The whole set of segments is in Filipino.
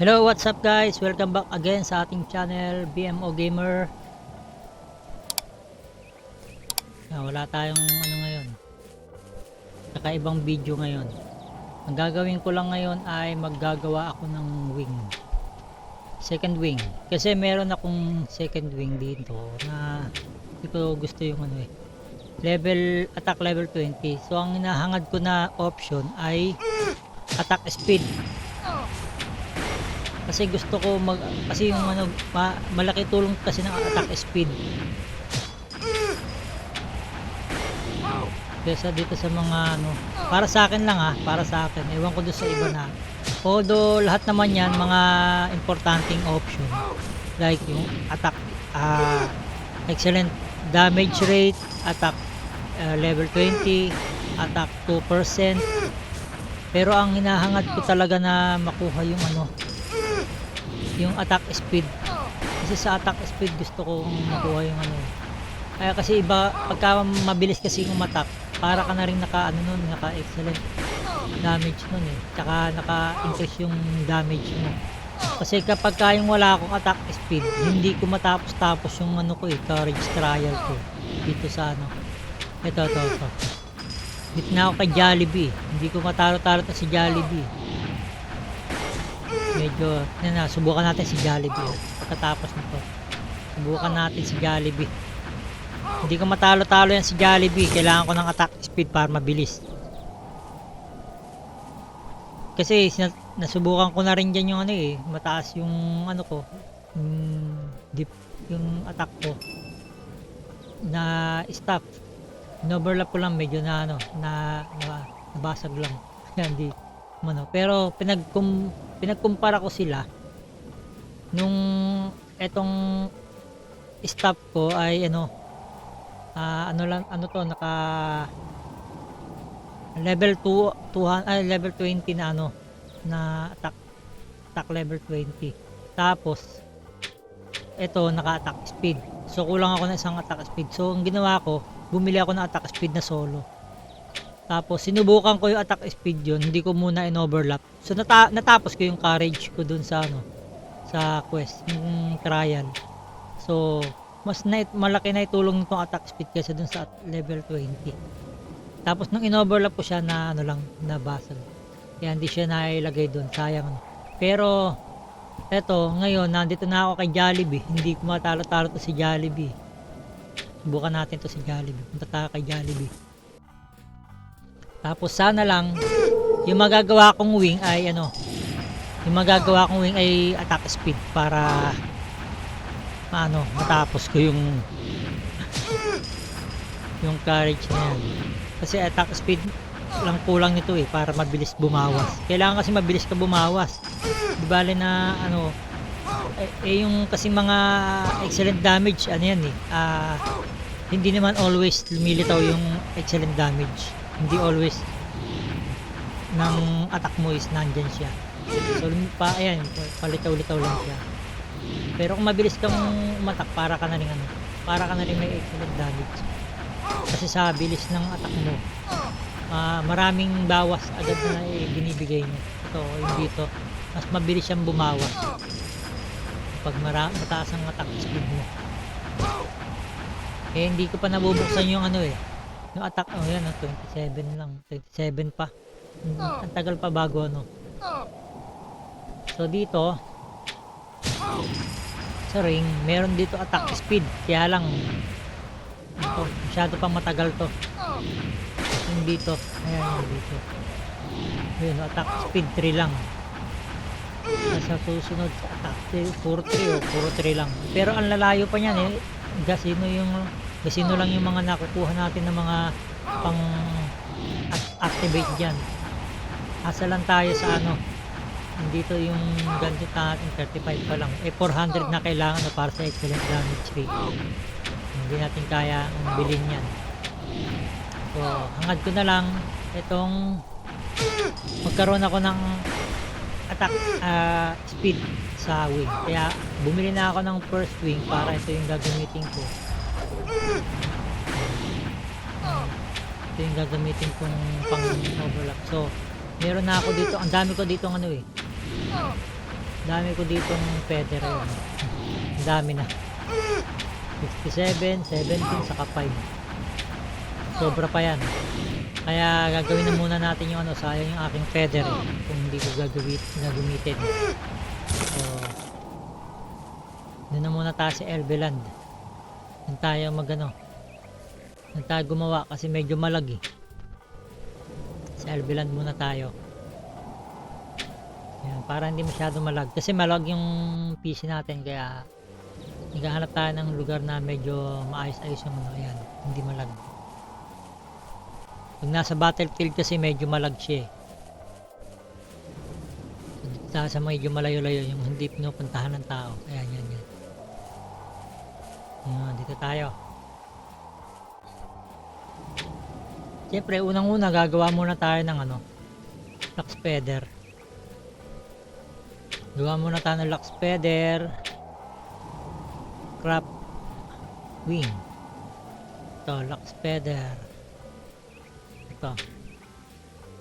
Hello, what's up guys? Welcome back again sa ating channel, BMO Gamer. Ah, wala tayong ano ngayon. Nakaibang video ngayon. Ang gagawin ko lang ngayon ay maggagawa ako ng wing. Second wing. Kasi meron akong second wing dito na hindi ko gusto yung ano eh. Level, attack level 20. So ang hinahangad ko na option ay attack speed kasi gusto ko mag kasi yung ano ma, malaki tulong kasi ng attack speed. Kesa dito sa mga ano para sa akin lang ha para sa akin. Ewan ko doon sa iba na. Although lahat naman yan mga importanteng option. Like yung attack ah excellent damage rate attack ah, level 20 attack 2% pero ang hinahangad ko talaga na makuha yung ano yung attack speed. Kasi sa attack speed gusto kong makuha yung ano. Kaya kasi iba pagka mabilis kasi yung attack para ka na rin naka ano nun naka excellent damage nun eh. Tsaka naka increase yung damage mo. Kasi kapag ka yung wala akong attack speed hindi ko matapos tapos yung ano ko eh courage trial ko dito sa ano. Ito ito ito. Dito na ako kay Jollibee. Hindi ko matalo-talo to si Jollibee medyo yan na subukan natin si Jollibee. Pagkatapos nito subukan natin si Jollibee. Hindi ko matalo-talo yan si Jollibee. Kailangan ko ng attack speed para mabilis. Kasi nasubukan ko na rin dyan yung ano eh. Mataas yung ano ko. Yung, deep, yung attack ko. Na stop. In-overlap ko lang medyo na ano na, na nabasag lang. Hindi ano. Pero pinagkum pinagkumpara ko sila. Nung etong stop ko ay ano ah, ano lang ano to naka level 2 200 ay level 20 na ano na attack attack level 20 tapos ito naka attack speed. So kulang ako ng isang attack speed. So ang ginawa ko bumili ako ng attack speed na solo tapos sinubukan ko yung attack speed yun, hindi ko muna in-overlap. So nata- natapos ko yung courage ko dun sa ano, sa quest, yung trial. So mas na malaki na itulong nitong attack speed kasi dun sa level 20. Tapos nung in-overlap ko siya na ano lang, nabasag. Kaya hindi siya nailagay dun, sayang. ano. Pero eto, ngayon nandito na ako kay Jollibee. Hindi ko matalo-talo to si Jollibee. Subukan natin to si Jollibee. Punta tayo kay Jollibee. Tapos sana lang yung magagawa kong wing ay ano, yung magagawa kong wing ay attack speed para ano, matapos ko yung yung courage na yan. Kasi attack speed lang kulang nito eh para mabilis bumawas. Kailangan kasi mabilis ka bumawas. Di bale na ano eh, eh, yung kasi mga excellent damage ano yan eh. ah, hindi naman always lumilitaw yung excellent damage hindi always. Ng attack mo is nandyan siya. So pa ayan palitaw-litaw lang siya. Pero kung mabilis kang umatak para ka na rin ano para ka na rin may excellent damage. Kasi sa bilis ng attack mo ah, maraming bawas agad na eh, binibigay niya ito yung dito mas mabilis siyang bumawas pag mara mataas ang attack speed mo. Eh hindi ko pa nabubuksan yung ano eh yung attack, oh yan, oh, 27 lang. 27 pa. Mm, Ang tagal pa bago ano. So dito, sa ring, meron dito attack speed. Kaya lang, ito, masyado pa matagal to. Yung dito, ayan yung dito. Yun, attack speed 3 lang. Sa susunod, attack 3, puro 3 o puro 3 lang. Pero ang lalayo pa niyan eh. Gasino yung Gasino lang yung mga nakukuha natin ng mga pang at- activate dyan. Asa lang tayo sa ano. Dito yung gadget natin 35 pa lang. Eh 400 na kailangan na para sa excellent damage rate. Hindi natin kaya ang bilhin yan. So, hangad ko na lang itong magkaroon ako ng attack ah, speed sa wing. Kaya bumili na ako ng first wing para ito yung gagamitin ko. Ito yung gagamitin kong pang overlap so meron na ako dito ang dami ko dito ng ano eh Dami ko ditong feather yun. Ang dami na. 67, 17, saka 5. Sobra pa yan. Kaya gagawin na muna natin yung ano, sayang yung aking feather eh, kung hindi ko gagawit, gagamitin. So, doon na muna tayo sa Elveland. Doon tayo magano. Doon tayo gumawa kasi medyo malag eh. Sa Elveland muna tayo. Yan, para hindi masyado malag. Kasi malag yung PC natin kaya naghahanap tayo ng lugar na medyo maayos-ayos yung ano. Yan, hindi malag. Pag nasa battlefield kasi medyo malag siya eh. Tayo sa medyo malayo-layo yung hindi pinupuntahan ng tao. Ayan, yan, yan. Yan, dito tayo. Siyempre, unang-una gagawa muna tayo ng ano, Lux Feather. Gawa muna tayo ng Lux Feather. Crop Wing. Ito, Lux Feather. Ito.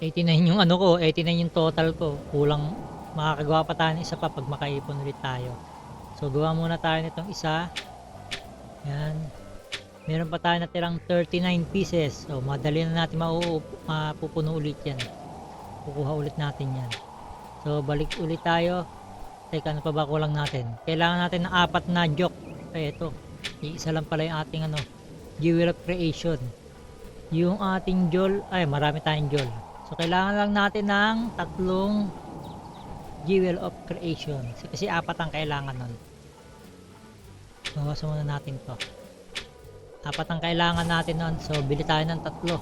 89 yung ano ko, 89 yung total ko. Kulang, makakagawa pa tayo ng isa pa pag makaipon ulit tayo. So, gawa muna tayo nitong isa. Yan. Meron pa tayo natirang 39 pieces. So, madali na natin mapupuno ulit yan. Kukuha ulit natin yan. So, balik ulit tayo. Teka, ano pa ba kulang natin? Kailangan natin ng apat na joke. Eh, ito. Iisa lang pala yung ating ano, jewel of creation. Yung ating jol, ay marami tayong jol. So, kailangan lang natin ng tatlong jewel of creation. Kasi apat ang kailangan nun. Bawasan muna natin to. Apat ang kailangan natin nun so bili tayo ng tatlo.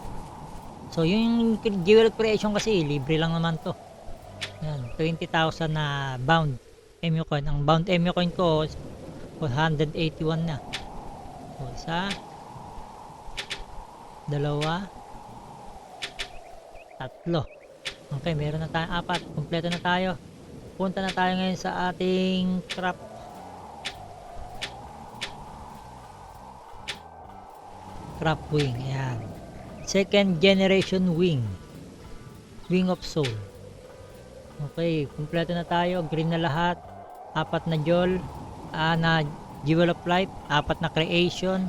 So yung jewel creation kasi libre lang naman to. Yan 20,000 na bound MU coin. Ang bound MU coin ko 181 na. So isa dalawa tatlo. Okay meron na tayong apat. Kompleto na tayo. Punta na tayo ngayon sa ating craft craft wing ayan second generation wing. Wing of soul. Okay kumpleto na tayo. Green na lahat. Apat na jol ah, na jewel of life. Apat na creation.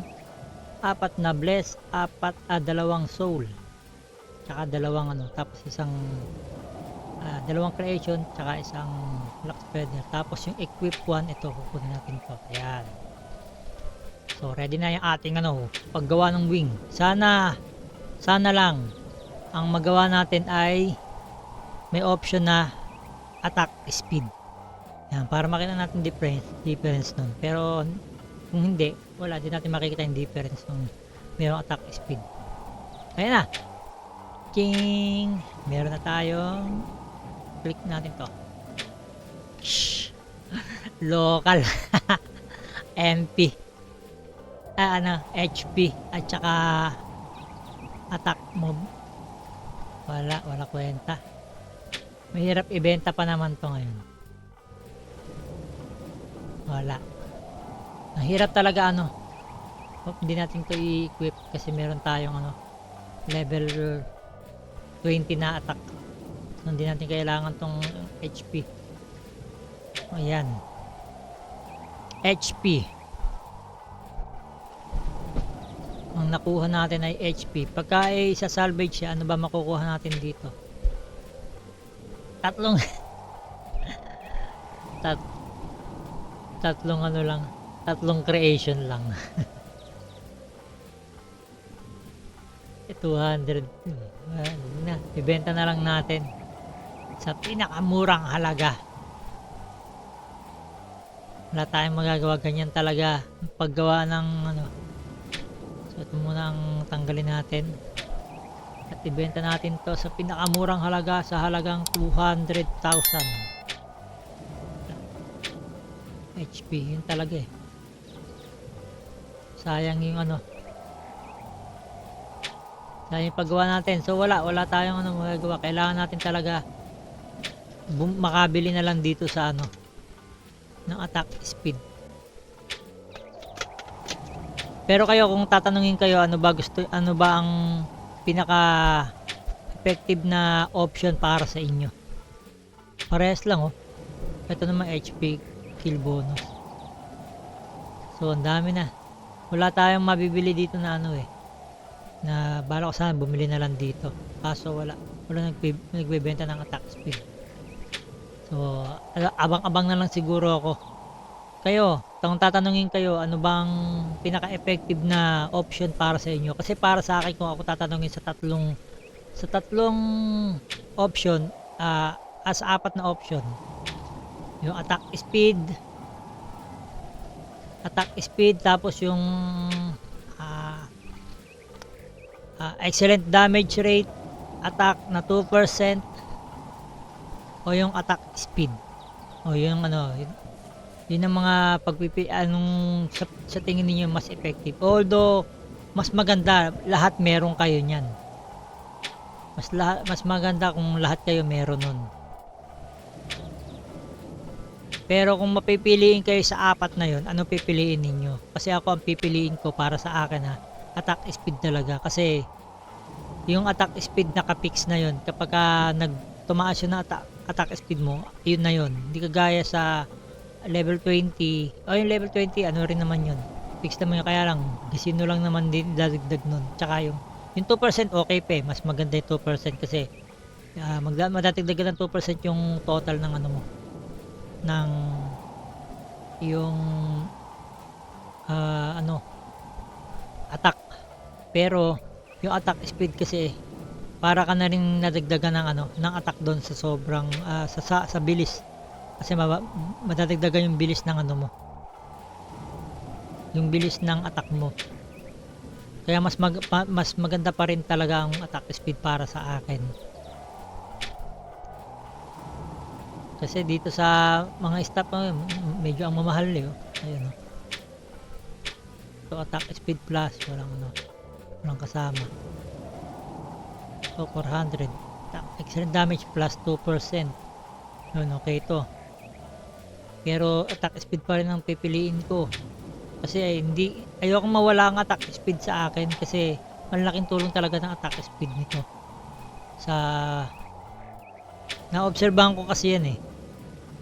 Apat na bless. Apat ah, dalawang soul. Tsaka dalawang ano tapos isang ah, dalawang creation tsaka isang lux feather. Tapos yung equip one ito kukunin natin to. Ayan So ready na yung ating ano, paggawa ng wing. Sana sana lang ang magawa natin ay may option na attack speed. Yan, para makita natin difference, difference nun. Pero kung hindi, wala din natin makikita yung difference nung mayroong attack speed. Ayan na. King! Meron na tayong click natin to. Shh. Local. MP ah, ano, HP at saka attack mob. Wala, wala kwenta. Mahirap ibenta pa naman to ngayon. Wala. Mahirap talaga ano. Hope, hindi natin to i-equip kasi meron tayong ano level 20 na attack. So, hindi natin kailangan tong HP ayan. HP ang nakuha natin ay HP. Pagka ay sa salvage siya, ano ba makukuha natin dito? Tatlong tat tatlong ano lang, tatlong creation lang. Eh, 200 well, na, ibenta na lang natin sa pinakamurang halaga. Wala tayong magagawa ganyan talaga paggawa ng ano ito muna ang tanggalin natin. At ibenta natin to sa pinakamurang halaga sa halagang 200,000. HP, yun talaga eh. Sayang yung ano. Sayang yung paggawa natin. So wala, wala tayong ano magagawa. Kailangan natin talaga makabili na lang dito sa ano ng attack speed. Pero kayo kung tatanungin kayo ano ba gusto ano ba ang pinaka effective na option para sa inyo. Parehas lang oh. Ito naman HP kill bonus. So, ang dami na. Wala tayong mabibili dito na ano eh. Na bala ko sana bumili na lang dito. Kaso wala. Wala nagbe- nagbebenta ng attack speed. So, abang-abang na lang siguro ako. Kayo, kung tatanungin kayo, ano bang pinaka-effective na option para sa inyo? Kasi para sa akin, kung ako tatanungin sa tatlong sa tatlong option, ah, as apat na option, yung attack speed, attack speed, tapos yung ah, ah, excellent damage rate, attack na 2%, o yung attack speed. O yung ano, yun, yun ang mga pagpipi anong sa, sa tingin niyo mas effective. Although mas maganda lahat meron kayo niyan. Mas lahat mas maganda kung lahat kayo meron nun. Pero kung mapipiliin kayo sa apat na yon, ano pipiliin ninyo? Kasi ako ang pipiliin ko para sa akin ha, attack speed talaga kasi yung attack speed nakapix na yon kapag ka nag tumaas yun na attack, attack speed mo, yun na yun. Hindi kagaya sa level 20. O yung level 20, ano rin naman yun. Fix naman yun. Kaya lang, casino lang naman din dadagdag nun. Tsaka yung, yung 2% okay pa eh. Mas maganda yung 2% kasi uh, magda, madadagdagan ng 2% yung total ng ano mo. Ng yung ah, ano attack. Pero yung attack speed kasi para ka na rin nadagdagan ng ano ng attack doon sa sobrang ah, sa, sa sa bilis kasi maba, madadagdagan yung bilis ng ano mo yung bilis ng attack mo kaya mas mag, pa- mas maganda pa rin talaga ang attack speed para sa akin kasi dito sa mga m- medyo ang mamahal eh oh. ayun oh. so attack speed plus walang ano walang kasama So, 400. Ta- Excellent damage plus 2%. Yun, okay to. Pero attack speed pa rin ang pipiliin ko. Kasi ay, hindi, ayoko mawala ang attack speed sa akin kasi malaking tulong talaga ng attack speed nito. Sa na-obserbahan ko kasi yan eh.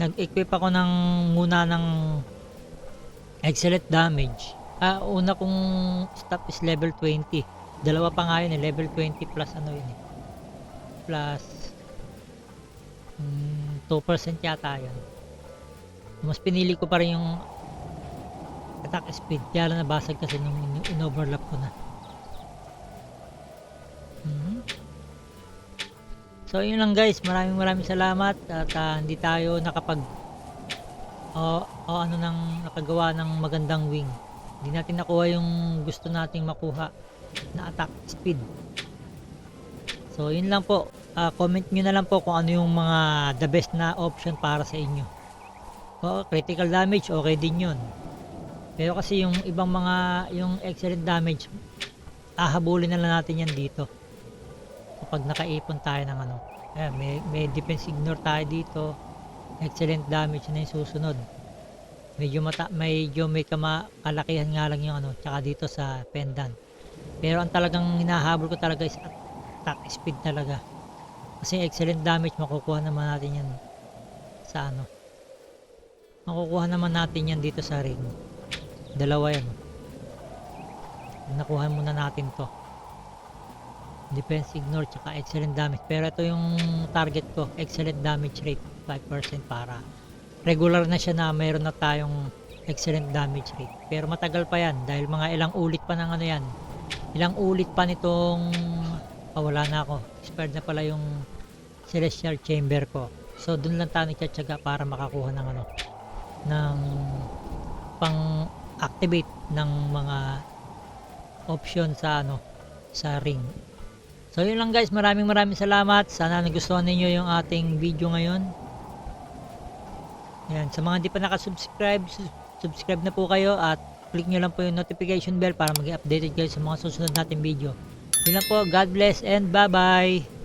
Nag-equip ako ng muna ng excellent damage. Ah, una kong stop is level 20 dalawa pa nga yun eh, level 20 plus ano yun eh, plus mm, 2% yata yun. Mas pinili ko pa rin yung attack speed, kaya lang nabasag kasi nung in- in-overlap ko na. Mhm. So yun lang guys, maraming maraming salamat at ah, hindi tayo nakapag o, o ano nang nakagawa ng magandang wing. Hindi natin nakuha yung gusto nating makuha na attack speed. So, yun lang po. Ah, comment nyo na lang po kung ano yung mga the best na option para sa inyo. O, critical damage, okay din yun. Pero kasi yung ibang mga, yung excellent damage, ahabulin na lang natin yan dito. Kapag nakaipon tayo ng ano. Ayan, may, may defense ignore tayo dito. Excellent damage na yung susunod. Medyo mata, medyo may kama, nga lang yung ano, tsaka dito sa pendant. Pero ang talagang hinahabol ko talaga is at- attack speed talaga. Kasi excellent damage makukuha naman natin yan sa ano. Makukuha naman natin yan dito sa ring. Dalawa yan. Nakuha muna natin to. Defense ignore tsaka excellent damage. Pero ito yung target ko. Excellent damage rate. 5% para regular na siya na mayroon na tayong excellent damage rate. Pero matagal pa yan dahil mga ilang ulit pa ng ano yan. Ilang ulit pa nitong ah, wala na ako. Expired na pala yung celestial chamber ko. So dun lang tayo nagtsatsaga para makakuha ng ano ng pang activate ng mga option sa ano sa ring. So yun lang guys, maraming maraming salamat. Sana nagustuhan ninyo yung ating video ngayon. Ayan, sa mga hindi pa nakasubscribe, subscribe na po kayo at click nyo lang po yung notification bell para maging updated kayo sa mga susunod nating video. Yun lang po, God bless and bye bye!